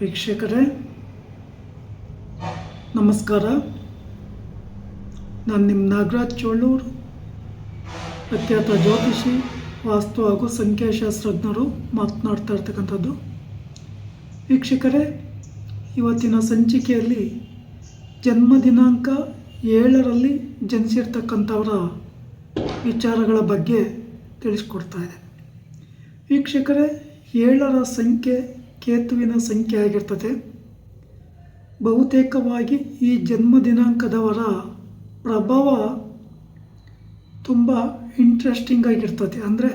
ವೀಕ್ಷಕರೇ, ನಮಸ್ಕಾರ. ನಾನು ನಿಮ್ಮ ನಾಗರಾಜ್ ಚೋಳೂರು ಪ್ರಖ್ಯಾತ ಜ್ಯೋತಿಷಿ, ವಾಸ್ತು ಹಾಗೂ ಸಂಖ್ಯಾಶಾಸ್ತ್ರಜ್ಞರು ಮಾತನಾಡ್ತಾ ಇರ್ತಕ್ಕಂಥದ್ದು. ವೀಕ್ಷಕರೇ, ಇವತ್ತಿನ ಸಂಚಿಕೆಯಲ್ಲಿ ಜನ್ಮ ದಿನಾಂಕ ಏಳರಲ್ಲಿ ಜನಿಸಿರ್ತಕ್ಕಂಥವರ ವಿಚಾರಗಳ ಬಗ್ಗೆ ತಿಳಿಸ್ಕೊಡ್ತಾ ಇದೆ ವೀಕ್ಷಕರೇ, ಏಳರ ಸಂಖ್ಯೆ ಕೇತುವಿನ ಸಂಖ್ಯೆ ಆಗಿರ್ತದೆ ಬಹುತೇಕವಾಗಿ ಈ ಜನ್ಮ ದಿನಾಂಕದವರ ಪ್ರಭಾವ ತುಂಬ ಇಂಟ್ರೆಸ್ಟಿಂಗ್ ಆಗಿರ್ತದೆ. ಅಂದರೆ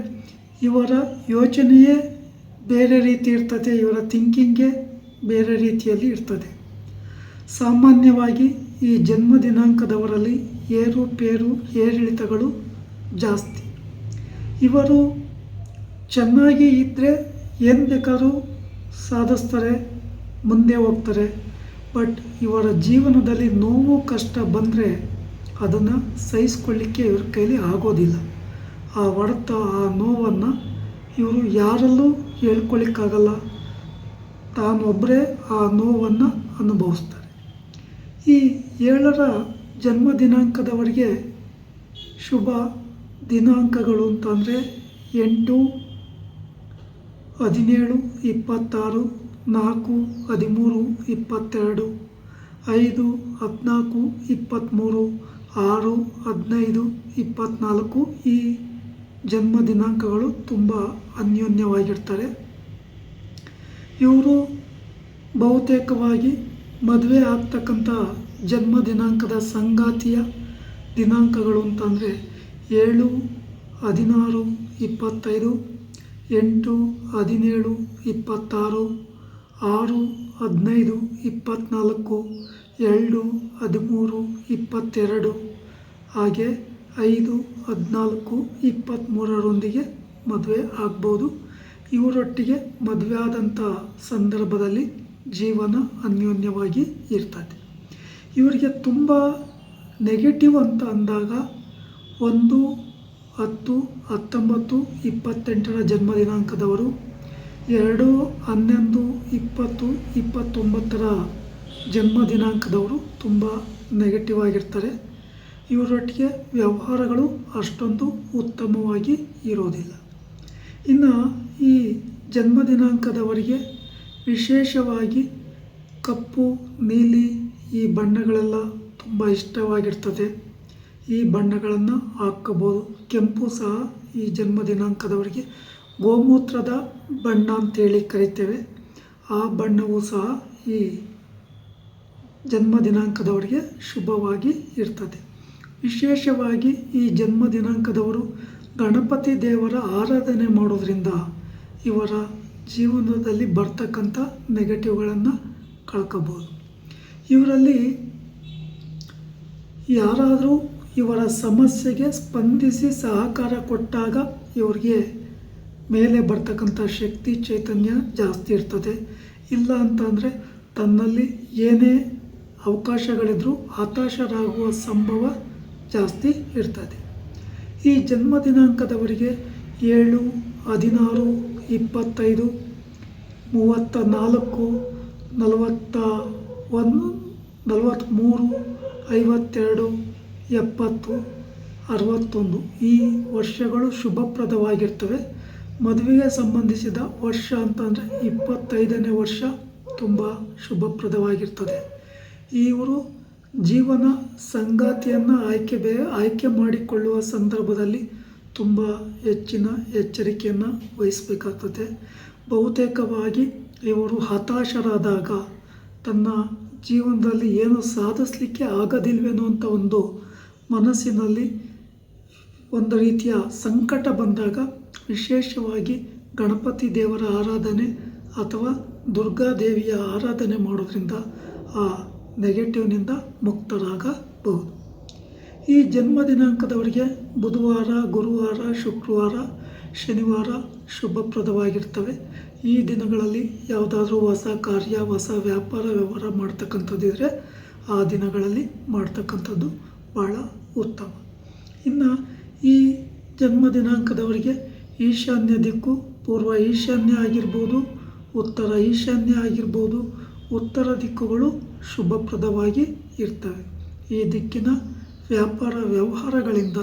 ಇವರ ಯೋಚನೆಯೇ ಬೇರೆ ರೀತಿ ಇರ್ತದೆ, ಇವರ ಥಿಂಕಿಂಗೇ ಬೇರೆ ರೀತಿಯಲ್ಲಿ ಇರ್ತದೆ. ಸಾಮಾನ್ಯವಾಗಿ ಈ ಜನ್ಮ ದಿನಾಂಕದವರಲ್ಲಿ ಏರುಪೇರು ಏರಿಳಿತಗಳು ಜಾಸ್ತಿ. ಇವರು ಚೆನ್ನಾಗಿ ಇದ್ದರೆ ಏನು ಬೇಕಾದ್ರೂ ಸಾಧಿಸ್ತಾರೆ, ಮುಂದೆ ಹೋಗ್ತಾರೆ. ಬಟ್ ಇವರ ಜೀವನದಲ್ಲಿ ನೋವು, ಕಷ್ಟ ಬಂದರೆ ಅದನ್ನು ಸಹಿಸ್ಕೊಳ್ಳಿಕ್ಕೆ ಇವ್ರ ಕೈಲಿ ಆಗೋದಿಲ್ಲ. ಆ ಹೊಡೆತ, ಆ ನೋವನ್ನು ಇವರು ಯಾರಲ್ಲೂ ಹೇಳ್ಕೊಳ್ಳಿಕ್ಕಾಗಲ್ಲ ತಾನೊಬ್ಬರೇ ಆ ನೋವನ್ನು ಅನುಭವಿಸ್ತಾರೆ. ಈ ಏಳರ ಜನ್ಮ ದಿನಾಂಕದವರಿಗೆ ಶುಭ ದಿನಾಂಕಗಳು ಅಂತಂದರೆ ಎಂಟು ಹದಿನೇಳು, ಇಪ್ಪತ್ತಾರು, ನಾಲ್ಕು, ಹದಿಮೂರು, ಇಪ್ಪತ್ತೆರಡು, ಐದು, ಹದಿನಾಲ್ಕು, ಇಪ್ಪತ್ತ್ಮೂರು, ಆರು, ಹದಿನೈದು, ಇಪ್ಪತ್ತ್ನಾಲ್ಕು ಈ ಜನ್ಮ ದಿನಾಂಕಗಳು ತುಂಬ ಅನ್ಯೋನ್ಯವಾಗಿರ್ತಾರೆ ಇವರು ಬಹುತೇಕವಾಗಿ ಮದುವೆ ಆಗ್ತಕ್ಕಂಥ ಜನ್ಮ ದಿನಾಂಕದ ಸಂಗಾತಿಯ ದಿನಾಂಕಗಳು ಅಂತಂದರೆ ಏಳು, ಹದಿನಾರು, ಇಪ್ಪತ್ತೈದು ಎಂಟು, ಹದಿನೇಳು, ಇಪ್ಪತ್ತಾರು, ಆರು, ಹದಿನೈದು ಇಪ್ಪತ್ತ್ನಾಲ್ಕು ಎರಡು, ಹದಿಮೂರು, ಇಪ್ಪತ್ತೆರಡು, ಹಾಗೆ ಐದು, ಹದಿನಾಲ್ಕು ಇಪ್ಪತ್ತ್ಮೂರರೊಂದಿಗೆ ಮದುವೆ ಆಗ್ಬೋದು. ಇವರೊಟ್ಟಿಗೆ ಮದುವೆ ಆದಂಥ ಸಂದರ್ಭದಲ್ಲಿ ಜೀವನ ಅನ್ಯೋನ್ಯವಾಗಿ ಇರ್ತದೆ. ಇವರಿಗೆ ತುಂಬ ನೆಗೆಟಿವ್ ಅಂತ ಅಂದಾಗ ಒಂದು ಹತ್ತು, ಹತ್ತೊಂಬತ್ತು, ಇಪ್ಪತ್ತೆಂಟರ ಜನ್ಮ ದಿನಾಂಕದವರು ಎರಡು, ಹನ್ನೊಂದು, ಇಪ್ಪತ್ತು, ಇಪ್ಪತ್ತೊಂಬತ್ತರ ಜನ್ಮ ದಿನಾಂಕದವರು ತುಂಬ ನೆಗೆಟಿವ್ ಆಗಿರ್ತಾರೆ. ಇವರೊಟ್ಟಿಗೆ ವ್ಯವಹಾರಗಳು ಅಷ್ಟೊಂದು ಉತ್ತಮವಾಗಿ ಇರೋದಿಲ್ಲ. ಇನ್ನು ಈ ಜನ್ಮ ದಿನಾಂಕದವರಿಗೆ ವಿಶೇಷವಾಗಿ ಕಪ್ಪು, ನೀಲಿ ಈ ಬಣ್ಣಗಳೆಲ್ಲ ತುಂಬ ಇಷ್ಟವಾಗಿರ್ತದೆ. ಈ ಬಣ್ಣಗಳನ್ನು ಹಾಕಬಹುದು. ಕೆಂಪು ಸಹ ಈ ಜನ್ಮ ದಿನಾಂಕದವರಿಗೆ ಗೋಮೂತ್ರದ ಬಣ್ಣ ಅಂತೇಳಿ ಕರಿತೇವೆ. ಆ ಬಣ್ಣವೂ ಸಹ ಈ ಜನ್ಮ ದಿನಾಂಕದವರಿಗೆ ಶುಭವಾಗಿ ಇರ್ತದೆ. ವಿಶೇಷವಾಗಿ ಈ ಜನ್ಮ ದಿನಾಂಕದವರು ಗಣಪತಿ ದೇವರ ಆರಾಧನೆ ಮಾಡೋದ್ರಿಂದ ಇವರ ಜೀವನದಲ್ಲಿ ಬರ್ತಕ್ಕಂಥ ನೆಗೆಟಿವ್ಗಳನ್ನು ಕಳ್ಕೋಬೋದು ಇವರಲ್ಲಿ ಯಾರಾದರೂ ಇವರ ಸಮಸ್ಯೆಗೆ ಸ್ಪಂದಿಸಿ ಸಹಕಾರ ಕೊಟ್ಟಾಗ ಇವರಿಗೆ ಮೇಲೆ ಬರ್ತಕ್ಕಂಥ ಶಕ್ತಿ, ಚೈತನ್ಯ ಜಾಸ್ತಿ ಇರ್ತದೆ. ಇಲ್ಲ ಅಂತಂದರೆ ತನ್ನಲ್ಲಿ ಏನೇ ಅವಕಾಶಗಳಿದ್ರೂ ಹತಾಶರಾಗುವ ಸಂಭವ ಜಾಸ್ತಿ ಇರ್ತದೆ. ಈ ಜನ್ಮ ದಿನಾಂಕದವರಿಗೆ ಏಳು, ಹದಿನಾರು, ಇಪ್ಪತ್ತೈದು, ಮೂವತ್ತ ನಾಲ್ಕು, ನಲವತ್ತ ಒಂದು ನಲವತ್ತ್ಮೂರು ಐವತ್ತೆರಡು ಎಪ್ಪತ್ತು, ಅರವತ್ತೊಂದು ಈ ವರ್ಷಗಳು ಶುಭಪ್ರದವಾಗಿರ್ತವೆ. ಮದುವೆಗೆ ಸಂಬಂಧಿಸಿದ ವರ್ಷ ಅಂತಂದರೆ ಇಪ್ಪತ್ತೈದನೇ ವರ್ಷ ತುಂಬ ಶುಭಪ್ರದವಾಗಿರ್ತದೆ. ಇವರು ಜೀವನ ಸಂಗಾತಿಯನ್ನು ಆಯ್ಕೆ ಬೇ, ಆಯ್ಕೆ ಮಾಡಿಕೊಳ್ಳುವ ಸಂದರ್ಭದಲ್ಲಿ ತುಂಬ ಹೆಚ್ಚಿನ ಎಚ್ಚರಿಕೆಯನ್ನು ವಹಿಸಬೇಕಾಗ್ತದೆ. ಬಹುತೇಕವಾಗಿ ಇವರು ಹತಾಶರಾದಾಗ ತನ್ನ ಜೀವನದಲ್ಲಿ ಏನು ಸಾಧಿಸಲಿಕ್ಕೆ ಆಗೋದಿಲ್ವೇನೋ ಅಂತ ಒಂದು ಮನಸ್ಸಿನಲ್ಲಿ ಒಂದು ರೀತಿಯ ಸಂಕಟ ಬಂದಾಗ ವಿಶೇಷವಾಗಿ ಗಣಪತಿ ದೇವರ ಆರಾಧನೆ ಅಥವಾ ದುರ್ಗಾ ದೇವಿಯ ಆರಾಧನೆ ಮಾಡೋದ್ರಿಂದ ಆ ನೆಗೆಟಿವ್ನಿಂದ ಮುಕ್ತರಾಗಬಹುದು. ಈ ಜನ್ಮ ದಿನಾಂಕದವರಿಗೆ ಬುಧವಾರ, ಗುರುವಾರ, ಶುಕ್ರವಾರ, ಶನಿವಾರ ಶುಭಪ್ರದವಾಗಿರ್ತವೆ. ಈ ದಿನಗಳಲ್ಲಿ ಯಾವುದಾದ್ರೂ ಹೊಸ ಕಾರ್ಯ, ಹೊಸ ವ್ಯಾಪಾರ, ವ್ಯವಹಾರ ಮಾಡ್ತಕ್ಕಂಥದ್ದಿದ್ರೆ ಆ ದಿನಗಳಲ್ಲಿ ಮಾಡ್ತಕ್ಕಂಥದ್ದು ಭಾಳ ಉತ್ತಮ. ಇನ್ನು ಈ ಜನ್ಮ ದಿನಾಂಕದವರಿಗೆ ಈಶಾನ್ಯ ದಿಕ್ಕು, ಪೂರ್ವ ಈಶಾನ್ಯ ಆಗಿರ್ಬೋದು, ಉತ್ತರ ಈಶಾನ್ಯ ಆಗಿರ್ಬೋದು, ಉತ್ತರ ದಿಕ್ಕುಗಳು ಶುಭಪ್ರದವಾಗಿ ಇರ್ತವೆ. ಈ ದಿಕ್ಕಿನ ವ್ಯಾಪಾರ ವ್ಯವಹಾರಗಳಿಂದ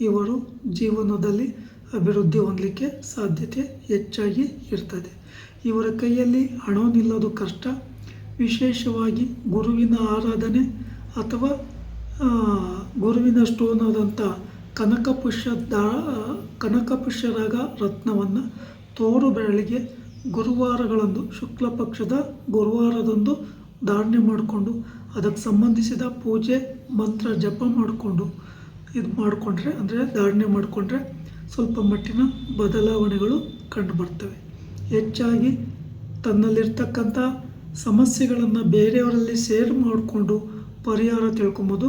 ಇವರು ಜೀವನದಲ್ಲಿ ಅಭಿವೃದ್ಧಿ ಹೊಂದಲಿಕ್ಕೆ ಸಾಧ್ಯತೆ ಹೆಚ್ಚಾಗಿ ಇರ್ತದೆ. ಇವರ ಕೈಯಲ್ಲಿ ಹಣ ನಿಲ್ಲೋದು ಕಷ್ಟ. ವಿಶೇಷವಾಗಿ ಗುರುವಿನ ಆರಾಧನೆ ಅಥವಾ ಗುರುವಿನ ಸ್ಟೋನ್ ಆದಂಥ ಕನಕಪುಷ್ಯ ದಾ, ಕನಕಪುಷ್ಯರಾಗ ರತ್ನವನ್ನು ತೋರು ಬೆರಳಿಗೆ ಗುರುವಾರಗಳಂದು ಶುಕ್ಲ ಪಕ್ಷದ ಗುರುವಾರದಂದು ಧಾರಣೆ ಮಾಡಿಕೊಂಡು, ಅದಕ್ಕೆ ಸಂಬಂಧಿಸಿದ ಪೂಜೆ, ಮಂತ್ರ ಜಪ ಮಾಡಿಕೊಂಡು, ಇದು ಮಾಡಿಕೊಂಡ್ರೆ, ಅಂದರೆ ಧಾರಣೆ ಮಾಡಿಕೊಂಡ್ರೆ ಸ್ವಲ್ಪ ಮಟ್ಟಿನ ಬದಲಾವಣೆಗಳು ಕಂಡುಬರ್ತವೆ ಹೆಚ್ಚಾಗಿ ತನ್ನಲ್ಲಿರ್ತಕ್ಕಂಥ ಸಮಸ್ಯೆಗಳನ್ನು ಬೇರೆಯವರಲ್ಲಿ ಸೇರ್ ಮಾಡಿಕೊಂಡು ಪರಿಹಾರ ತಿಳ್ಕೊಬೋದು.